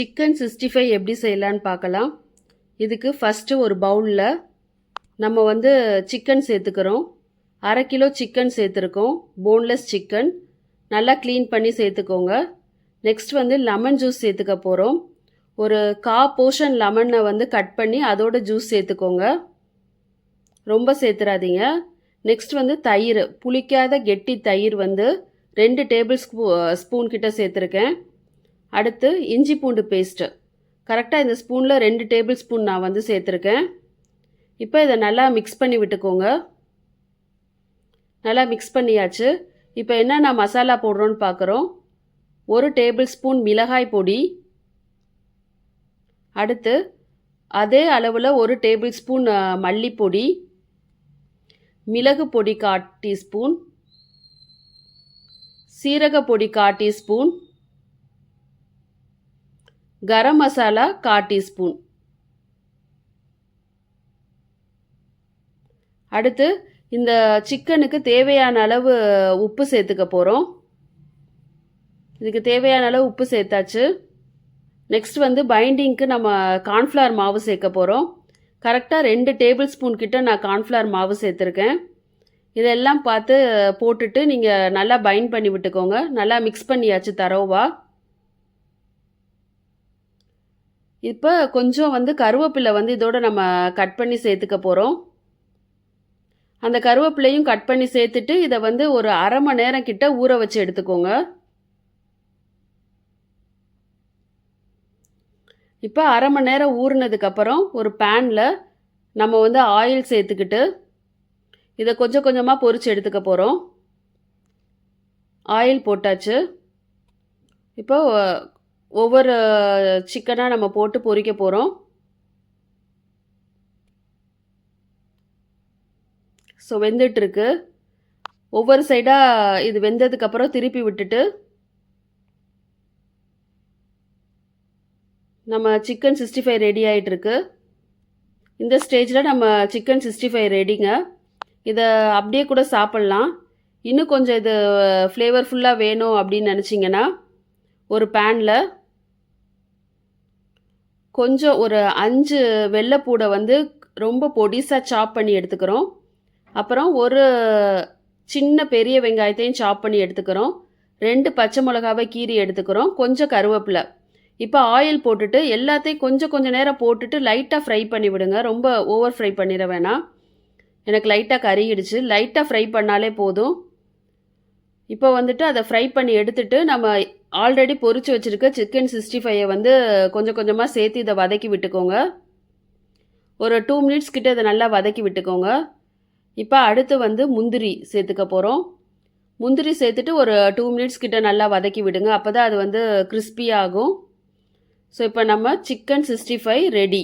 Chicken sixty five எப்படி செய்யலான்னு பார்க்கலாம். இதுக்கு ஃபஸ்ட்டு ஒரு பவுலில் நம்ம வந்து சிக்கன் சேர்த்துக்கிறோம். அரை கிலோ சிக்கன் சேர்த்துருக்கோம். Boneless chicken. நல்லா க்ளீன் பண்ணி சேர்த்துக்கோங்க. நெக்ஸ்ட் வந்து லெமன் ஜூஸ் சேர்த்துக்க போகிறோம் ஒரு கா போர்ஷன் லெமனை வந்து கட் பண்ணி அதோட ஜூஸ் சேர்த்துக்கோங்க. ரொம்ப சேர்த்துறாதீங்க. நெக்ஸ்ட் வந்து தயிர். புளிக்காத கெட்டி தயிர் வந்து ரெண்டு டேபிள் ஸ்பூ ஸ்பூன் கிட்ட சேர்த்துருக்கேன். அடுத்து இஞ்சி பூண்டு பேஸ்ட்டு கரெக்டாக இந்த ஸ்பூனில் ரெண்டு டேபிள் ஸ்பூன் நான் வந்து சேர்த்துருக்கேன். இப்போ இதை நல்லா மிக்ஸ் பண்ணி விட்டுக்கோங்க. நல்லா மிக்ஸ் பண்ணியாச்சு. இப்போ என்னென்ன மசாலா போடுறோன்னு பார்க்குறோம். ஒரு டேபிள் ஸ்பூன் மிளகாய் பொடி. அடுத்து அதே அளவில் ஒரு டேபிள் ஸ்பூன் மல்லிப்பொடி. மிளகு பொடி கால் டீஸ்பூன். சீரக பொடி கால் டீஸ்பூன். கரம் மசாலா கா டீஸ்பூன். அடுத்து இந்த சிக்கனுக்கு தேவையான அளவு உப்பு சேர்த்துக்க போகிறோம் இதுக்கு தேவையான அளவு உப்பு சேர்த்தாச்சு. நெக்ஸ்ட் வந்து பைண்டிங்க்கு நம்ம கார்ன்ஃப்ளவர் மாவு சேர்க்க போகிறோம் கரெக்டாக ரெண்டு டேபிள் ஸ்பூன் கிட்ட நான் கார்ன்ஃப்ளவர் மாவு சேர்த்துருக்கேன். இதெல்லாம் பார்த்து போட்டுட்டு நீங்கள் நல்லா பைண்ட் பண்ணி விட்டுக்கோங்க. நல்லா மிக்ஸ் பண்ணியாச்சு தரோவா. இப்போ கொஞ்சம் வந்து கருவேப்பிலை வந்து இதோட நம்ம கட் பண்ணி சேர்த்துக்க போகிறோம் அந்த கருவேப்பிலையும் கட் பண்ணி சேர்த்துட்டு இதை வந்து ஒரு அரை மணி நேரம் கிட்ட ஊற வச்சு எடுத்துக்கோங்க. இப்போ அரை மணி நேரம் ஊறினதுக்கப்புறம் ஒரு பேனில் நம்ம வந்து ஆயில் சேர்த்துக்கிட்டு இதை கொஞ்சம் கொஞ்சமாக பொறிச்சு எடுத்துக்க போகிறோம் ஆயில் போட்டாச்சு. இப்போ ஒவ்வொரு சிக்கனாக நம்ம போட்டு பொரிக்க போகிறோம் ஸோ வெந்துட்டுருக்கு. ஒவ்வொரு சைடாக இது வெந்ததுக்கப்புறம் திருப்பி விட்டுட்டு நம்ம சிக்கன் சிக்ஸ்டி ஃபைவ் ரெடி ஆகிட்டுருக்கு இந்த ஸ்டேஜில் நம்ம சிக்கன் சிக்ஸ்டி ஃபைவ் ரெடிங்க இதை அப்படியே கூட சாப்பிட்லாம். இன்னும் கொஞ்சம் இது ஃப்ளேவர்ஃபுல்லாக வேணும் அப்படின்னு நினச்சிங்கன்னா ஒரு பேனில் கொஞ்சம் ஒரு அஞ்சு வெள்ளைப்பூடை வந்து ரொம்ப பொடிசாக சாப் பண்ணி எடுத்துக்கிறோம். அப்புறம் ஒரு சின்ன பெரிய வெங்காயத்தையும் சாப் பண்ணி எடுத்துக்கிறோம். ரெண்டு பச்சை மிளகாவை கீறி எடுத்துக்கிறோம். கொஞ்சம் கருவேப்பிலை. இப்போ ஆயில் போட்டுட்டு எல்லாத்தையும் கொஞ்சம் கொஞ்சம் நேரம் போட்டுட்டு லைட்டாக ஃப்ரை பண்ணி விடுங்க. ரொம்ப ஓவர் ஃப்ரை பண்ணிட வேணாம். எனக்கு லைட்டாக கறியிடுச்சு லைட்டாக ஃப்ரை பண்ணாலே போதும். இப்போ வந்துட்டு அதை ஃப்ரை பண்ணி எடுத்துட்டு நம்ம ஆல்ரெடி பொறிச்சு வச்சுருக்க சிக்கன் சிக்ஸ்டி ஃபைவை வந்து கொஞ்சம் கொஞ்சமாக சேர்த்து இதை வதக்கி விட்டுக்கோங்க. ஒரு டூ மினிட்ஸ் கிட்ட இதை நல்லா வதக்கி விட்டுக்கோங்க. இப்போ அடுத்து வந்து முந்திரி சேர்த்துக்க போகிறோம் முந்திரி சேர்த்துட்டு ஒரு டூ மினிட்ஸ் கிட்ட நல்லா வதக்கி விடுங்க. அப்போ தான் அது வந்து கிறிஸ்பி ஆகும். ஸோ இப்போ நம்ம சிக்கன் சிக்ஸ்டி ஃபைவ் ரெடி